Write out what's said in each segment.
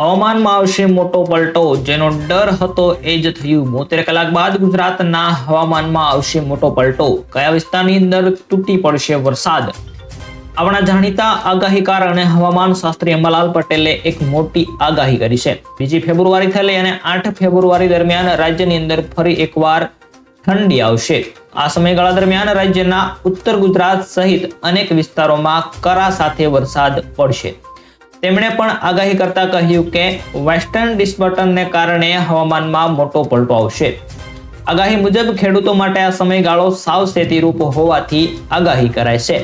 હવામાનમાં આવશે મોટો પલટો, જેનો ડર હતો એ જ થયું. બોતેર કલાક બાદ ગુજરાતના હવામાનમાં આવશે મોટો પલટો. કયા વિસ્તારની અંદર તૂટી પડશે વરસાદ? આપણા જાણીતા આગાહીકાર અને હવામાન શાસ્ત્રી અંબાલાલ પટેલે એક મોટી આગાહી કરી છે. બીજી ફેબ્રુઆરીથી લઈ અને આઠ ફેબ્રુઆરી દરમિયાન રાજ્યની અંદર ફરી એકવાર ઠંડી આવશે. આ સમયગાળા દરમિયાન રાજ્યના ઉત્તર ગુજરાત સહિત અનેક વિસ્તારોમાં કરા સાથે વરસાદ પડશે. તેમણે પણ આગાહી કરતા કહ્યું કે વેસ્ટર્ન ડિસ્ટર્બન્સને કારણે હવામાનમાં મોટો પલટો આવશે. આગાહી મુજબ ખેડૂતો માટે આ સમયગાળો સાવ રૂપ હોવાથી આગાહી કરાય છે.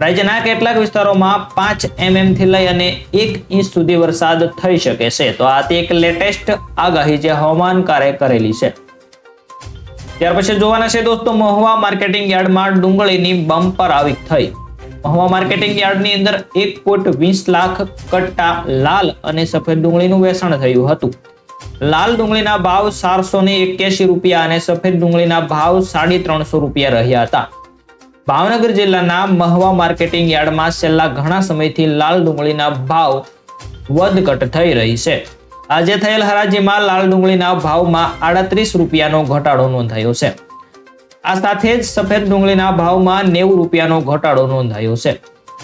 રાજ્યના કેટલાક વિસ્તારોમાં પાંચ એમએમથી લઈ અને એક ઇંચ સુધી વરસાદ થઈ શકે છે. તો આ તે એક લેટેસ્ટ આગાહી જે હવામાનકારે કરેલી છે. ત્યાર પછી જોવાના છે દોસ્તો, મહુવા માર્કેટિંગ યાર્ડમાં ડુંગળીની બમ્પર આવક થઈ. મહુવા માર્કેટિંગ યાર્ડની અંદર એક કોટ વીસ લાખ કટ્ટા લાલ અને સફેદ ડુંગળીનું વેચાણ થયું હતું. લાલ ડુંગળીના ભાવ ચારસો ને એક્યાસી રૂપિયા અને સફેદ ડુંગળીના ભાવ સાડી ત્રણસો રૂપિયા રહ્યા હતા. ભાવનગર જિલ્લાના મહવા માર્કેટિંગ યાર્ડમાં છેલ્લા ઘણા સમયથી લાલ ડુંગળીના ભાવ વધઘટ થઈ રહી છે. આજે થયેલ હરાજીમાં લાલ ડુંગળીના ભાવમાં આડત્રીસ રૂપિયાનો ઘટાડો નોંધાયો છે. આ સાથે જ સફેદ ડુંગળીના ભાવમાં નેવું રૂપિયાનો ઘટાડો નોંધાયો છે.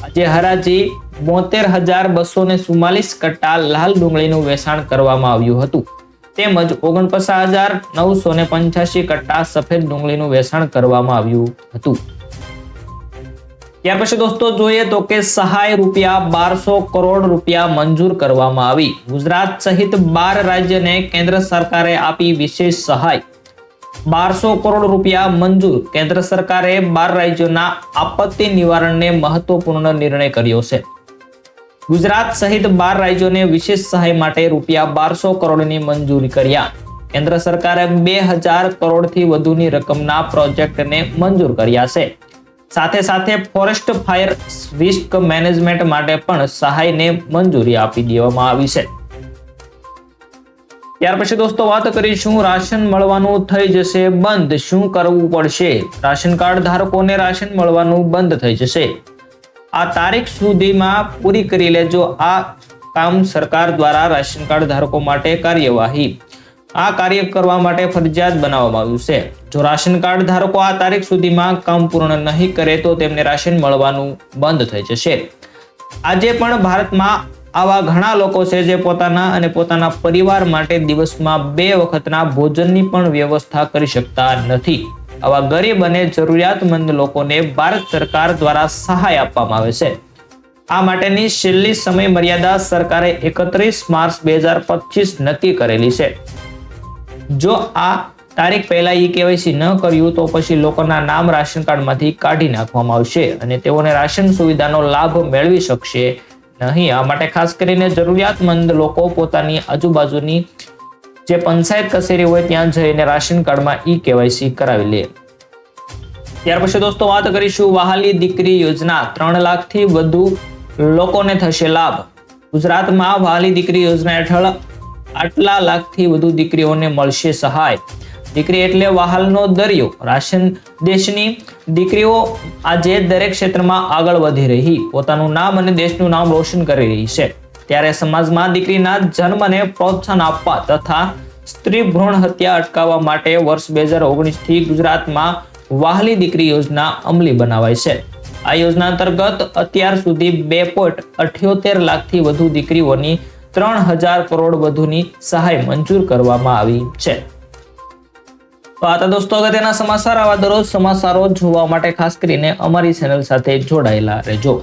આજે હરાજી બોતેર હજાર બસો ને ચુમ્માલીસ કટ્ટા લાલ ડુંગળીનું વેચાણ કરવામાં આવ્યું હતું. તેમજ ઓગણપચાસ હજાર નવસો ને પંચ્યાસી કટ્ટા સફેદ ડુંગળીનું વેચાણ કરવામાં આવ્યું હતું. ત્યાર પછી દોસ્તો જોઈએ તો કે સહાય રૂપિયા બારસો કરોડ રૂપિયા મંજૂર કરવામાં આવી. ગુજરાત સહિત બાર રાજ્યને કેન્દ્ર સરકારે આપી વિશેષ સહાય. બારસો કરોડ રૂપિયા મંજૂર. કેન્દ્ર સરકારે બાર રાજ્યોના આપત્તિ નિવારણને મહત્વપૂર્ણ નિર્ણય કર્યો છે. ગુજરાત સહિત બાર રાજ્યોને વિશેષ સહાય માટે રૂપિયા બારસો કરોડની મંજૂરી કર્યા. કેન્દ્ર સરકારે બે હજાર કરોડથી વધુની રકમના પ્રોજેક્ટને મંજૂર કર્યા છે. સાથે સાથે ફોરેસ્ટ ફાયર રિસ્ક મેનેજમેન્ટ માટે પણ સહાયને મંજૂરી આપી દેવામાં આવી છે. ત્યાર પછી દોસ્તો વાત કરીશું રાશન મળવાનું થઈ જશે બંધ. શું કરવું પડશે? રાશન કાર્ડ ધારકોને રાશન મળવાનું બંધ થઈ જશે. આ તારીખ સુધીમાં પૂરી કરી લેજો. આ કામ સરકાર દ્વારા રાશન કાર્ડ ધારકો માટે કાર્યવાહી. આ કાર્ય કરવા માટે ફરજિયાત બનાવવામાં આવ્યું છે. જો રાશન કાર્ડ ધારકો આ તારીખ સુધીમાં કામ પૂર્ણ નહીં કરે તો તેમને રાશન મળવાનું બંધ થઈ જશે. આજે પણ ભારતમાં આવા ઘણા લોકો છે જે પોતાના અને પોતાના પરિવાર માટે દિવસમાં બે વખતના ભોજનની પણ વ્યવસ્થા કરી શકતા નથી. આવા ગરીબ અને જરૂરિયાતમંદ લોકોને ભારત સરકાર દ્વારા સહાય આપવામાં આવે છે. આ માટેની છેલ્લી સમય મર્યાદા સરકારે એકત્રીસ માર્ચ બે હજાર પચીસ નક્કી કરેલી છે. જો આ તારીખ પહેલા ઈ કેવાયસી ન કર્યું તો પછી લોકોના નામ રાશન કાર્ડમાંથી કાઢી નાખવામાં આવશે અને તેઓને રાશન સુવિધાનો લાભ મેળવી શકશે નહીં. આ માટે ખાસ કરીને જરૂરિયાતમંદ લોકો પોતાની આજુબાજુની જે પંચાયત કચેરી હોય ત્યાં જઈને રાશન કાર્ડમાં ઈ કેવાયસી કરાવી લે. ત્યાર પછી દોસ્તો વાત કરીશું વહાલી દીકરી યોજના. ત્રણ લાખથી વધુ લોકોને થશે લાભ. ગુજરાતમાં વહાલી દીકરી યોજના હેઠળ આટલા લાખથી વધુ દીકરીઓને મળશે સહાય. દીકરી એટલે વહાલનો દરિયો. રાશન દેશની દીકરીઓ આજે દરેક ક્ષેત્રમાં આગળ વધી રહી. પોતાનું નામ અને દેશનું નામ રોશન કરી રહી છે. ત્યારે સમાજમાં દીકરીના જન્મને પ્રોત્સાહન આપવા તથા સ્ત્રી ભ્રૂણ હત્યા અટકાવવા માટે વર્ષ બે હજાર ઓગણીસથી ગુજરાતમાં વાહલી દીકરી યોજના અમલી બનાવાય છે. આ યોજના અંતર્ગત અત્યાર સુધી બે પોઈન્ટ અઠ્યોતેર લાખથી વધુ દીકરીઓની ત્રણ હજાર કરોડ વધુની સહાય મંજૂર કરવામાં આવી છે. તો આ દોસ્તો અગત્યના સમાચાર. આવા દરરોજ સમાચારો જોવા માટે ખાસ કરીને અમારી ચેનલ સાથે જોડાયેલા રહેજો.